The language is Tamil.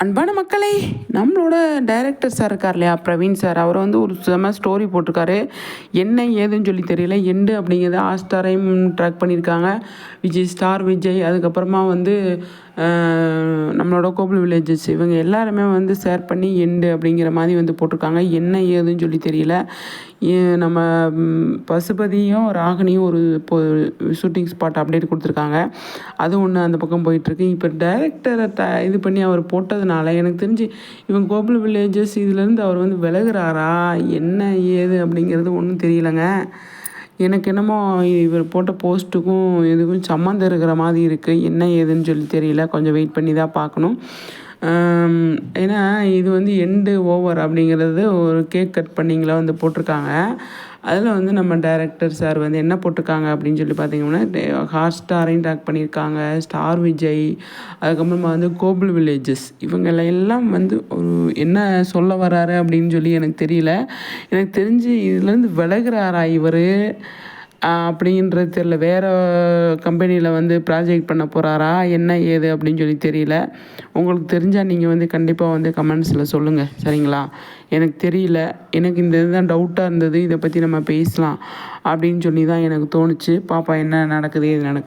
அன்பான மக்களே நம்மளோட டைரக்டர் சார் இருக்கார் இல்லையா பிரவீன் சார் அவர் வந்து ஒரு செம ஸ்டோரி போட்டிருக்காரு. என்ன ஏதுன்னு சொல்லி தெரியல. எண்டு அப்படிங்கிறத ஆஸ்டாரையும் ட்ராக் பண்ணியிருக்காங்க. விஜய் ஸ்டார் விஜய். அதுக்கப்புறமா வந்து நம்மளோட கோபுல் வில்லேஜஸ் இவங்க எல்லாருமே வந்து ஷேர் பண்ணி எண்டு அப்படிங்கிற மாதிரி வந்து போட்டிருக்காங்க. என்ன ஏதுன்னு சொல்லி தெரியல. ஏ- நம்ம பசுபதியும் ராகினியும் ஒரு இப்போ ஷூட்டிங் ஸ்பாட் அப்டேட் கொடுத்துருக்காங்க. அது ஒன்று அந்த பக்கம் போயிட்டுருக்கு. இப்போ டைரக்டரை த இது பண்ணி அவர் போட்டதுனால எனக்கு தெரிஞ்சு இவங்க கோபுல் வில்லேஜஸ் இதுலேருந்து அவர் வந்து விலகுறாரா? என்ன ஏது அப்படிங்கிறது ஒன்றும் தெரியலங்க. எனக்கு என்னமோ இவர் போட்ட போஸ்ட்டுக்கும் இதுக்கும் சம்மந்தம் இருக்கிற மாதிரி இருக்குது என்ன ஏதுன்னு சொல்லி தெரியல. கொஞ்சம் வெயிட் பண்ணி தான் பார்க்கணும். ஏன்னா இது வந்து எண்டு ஓவர் அப்படிங்கிறது ஒரு கேக் கட் பண்ணிங்களா வந்து போட்டிருக்காங்க. அதில் வந்து நம்ம டைரக்டர் சார் வந்து என்ன போட்டிருக்காங்க அப்படின்னு சொல்லி பார்த்தீங்கன்னா ஹாட் ஸ்டாரையும் ட்ராக் பண்ணியிருக்காங்க. ஸ்டார் விஜய் அதுக்கப்புறமா வந்து கோபுல் வில்லேஜஸ் இவங்கள எல்லாம் வந்து ஒரு என்ன சொல்ல வராரு அப்படின்னு சொல்லி எனக்கு தெரியல. எனக்கு தெரிஞ்சு இதுலேருந்து விலகிறாரா இவர்? அப்படின்றது தெரியல. வேறு கம்பெனியில் வந்து ப்ராஜெக்ட் பண்ண போகிறாரா என்ன ஏது அப்படின்னு சொல்லி தெரியல. உங்களுக்கு தெரிஞ்சால் நீங்கள் வந்து கண்டிப்பாக வந்து கமெண்ட்ஸில் சொல்லுங்கள் சரிங்களா? எனக்கு தெரியல. எனக்கு இந்த இதுதான் டவுட்டாக இருந்தது. இதை பற்றி நம்ம பேசலாம் அப்படின்னு சொல்லி தான் எனக்கு தோணுச்சு. பாப்பா என்ன நடக்குது ஏது நடக்குது?